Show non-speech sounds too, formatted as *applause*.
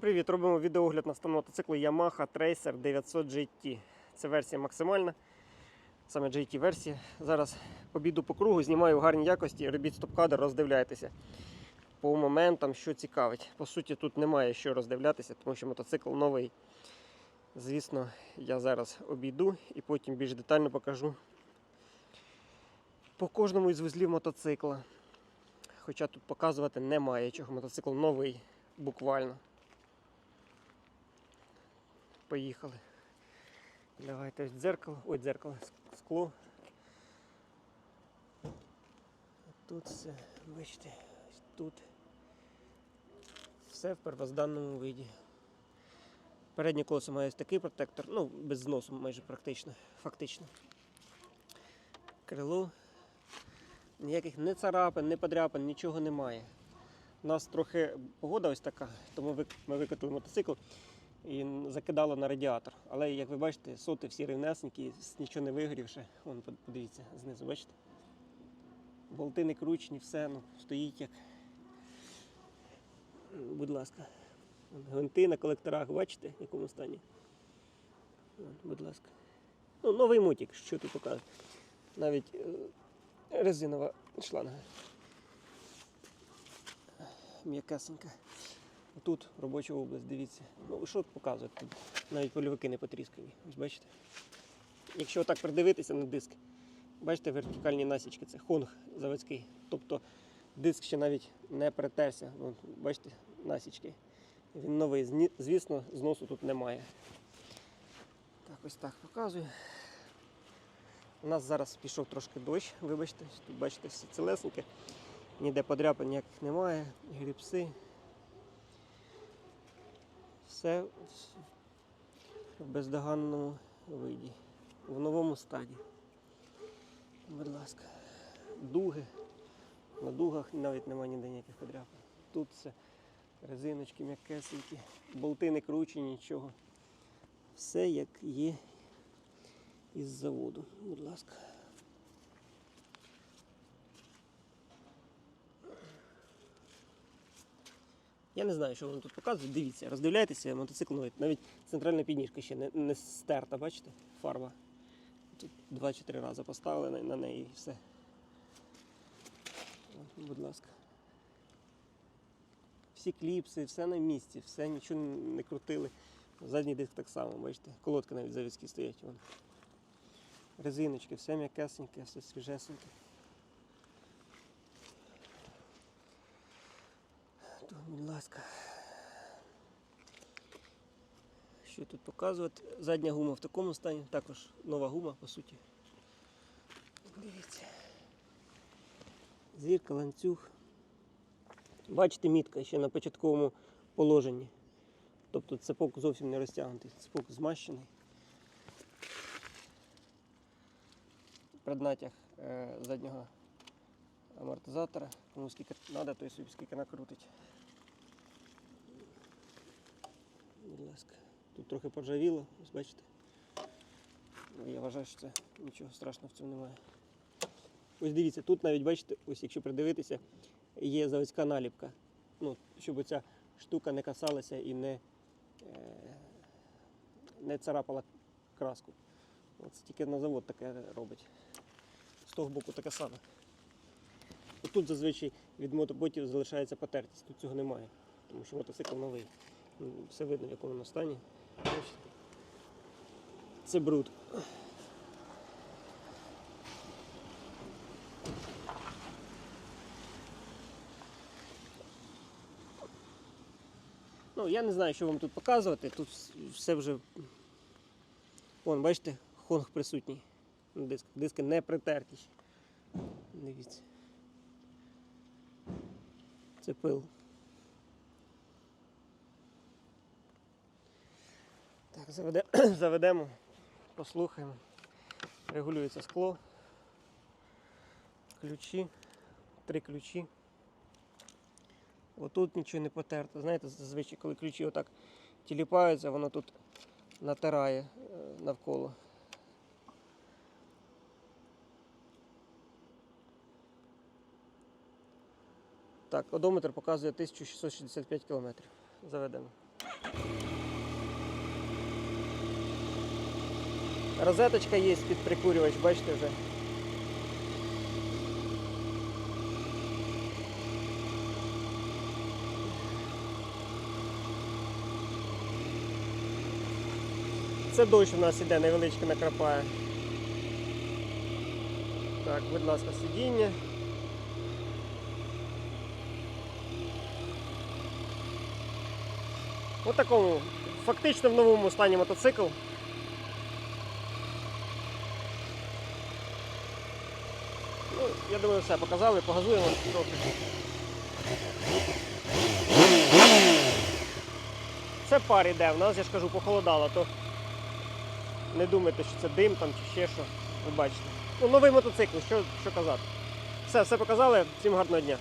Привіт, робимо відеогляд на стан мотоциклу Yamaha Tracer 900 GT. Це версія максимальна, саме GT версія. Зараз побіду по кругу, знімаю в гарній якості, робіть стоп-кадр, роздивляйтеся. По моментам, що цікавить. По суті, тут немає що роздивлятися, тому що мотоцикл новий. Звісно, я зараз обійду і потім більш детально покажу по кожному із вузлів мотоцикла. Хоча тут показувати немає чого, мотоцикл новий, буквально. Поїхали. Давайте дзеркало. Ой, дзеркало, скло. Тут все, бачите, тут. Все в первозданному виді. Переднє колесо має ось такий протектор, ну, без зносу майже практично, фактично. Крило. Ніяких не царапин, не подряпин, нічого немає. У нас трохи погода ось така, тому ми викотили мотоцикл і закидало на радіатор. Але як ви бачите, соти всі рівнесенькі, нічого не вигорівши. Вон, подивіться, знизу, бачите? Болти не кручені, все ну, стоїть як. Будь ласка. Гвинти на колекторах, бачите, в якому стані? Будь ласка. Ну, новий мотик, що тут показує. Навіть е, резинова шланга. М'якесенька. Тут робоча область, дивіться. Ну, що показує тут? Навіть польовики не потріскані. Ось бачите? Якщо так придивитися на диск, бачите вертикальні насічки, це хонг заводський. Тобто диск ще навіть не притерся. Вон, бачите, насічки. Він новий. Звісно, зносу тут немає. Так, ось так показую. У нас зараз пішов трошки дощ, вибачте, тут бачите всі цілесеньке. Ніде подряпин ніяких немає, гріпси. Все в бездоганному виді, в новому стані. Будь ласка, дуги. На дугах навіть немає ніде ніяких подряпин. Тут все резиночки м'якесенькі, болти не кручені, нічого. Все як є із заводу. Будь ласка. Я не знаю, що воно тут показує. Дивіться, роздивляйтеся, мотоцикл новий. Навіть центральна підніжка ще не, не стерта, бачите? Фарба. Тут 2-3 рази поставили на, на неї і все. Будь ласка. Всі кліпси, все на місці, все нічого не крутили. Задній диск так само, бачите, колодки навіть заводські стоять. Вон. Резиночки, все м'якесеньке, все свіжесеньке. То, будь ласка. Що тут показувати? Задня гума в такому стані, також нова гума, по суті. Дивіться. Зірка, ланцюг. Бачите, мітка ще на початковому положенні. Тобто цепок зовсім не розтягнутий, цепок змащений. Преднатяг е, заднього амортизатора. Кому скільки треба, той собі скільки накрутить. Будь ласка. Тут трохи поржавіло, ось бачите. Ну, Я вважаю, що це нічого страшного в цьому немає. Ось дивіться, тут навіть бачите, ось якщо придивитися, є заводська наліпка. Ну, щоб ця штука не касалася і не, е, не царапала краску. Це тільки на завод таке робить. З того боку таке саме. Тут зазвичай від мотоботів залишається потертість, тут цього немає, тому що мотоцикл новий. Все видно, в якому воно стані. Це бруд. Ну, я не знаю, що вам тут показувати. Тут все вже. Вон, бачите, хонг присутній на диск. Диски не притерті. Дивіться. Це пил. Так, заведе, *clears throat* заведемо, послухаємо. Регулюється скло. Ключі. Три ключі. Отут нічого не потерто. Знаєте, зазвичай, коли ключі отак тіліпаються, воно тут натирає е, навколо. Так, одометр показує 1665 км. Заведемо. Розеточка є під прикурювач, бачите вже. Це дощ у нас іде, невеличко накрапає. Так, будь ласка, сидіння. У такому фактично в новому стані мотоцикл. Я думаю, все показали, погазуємо трохи. Це пар іде, в нас, я ж кажу, похолодало, то не думайте, що це дим там чи ще що. Ви бачите. Ну, новий мотоцикл, що, що казати. Все, все показали, всім гарного дня.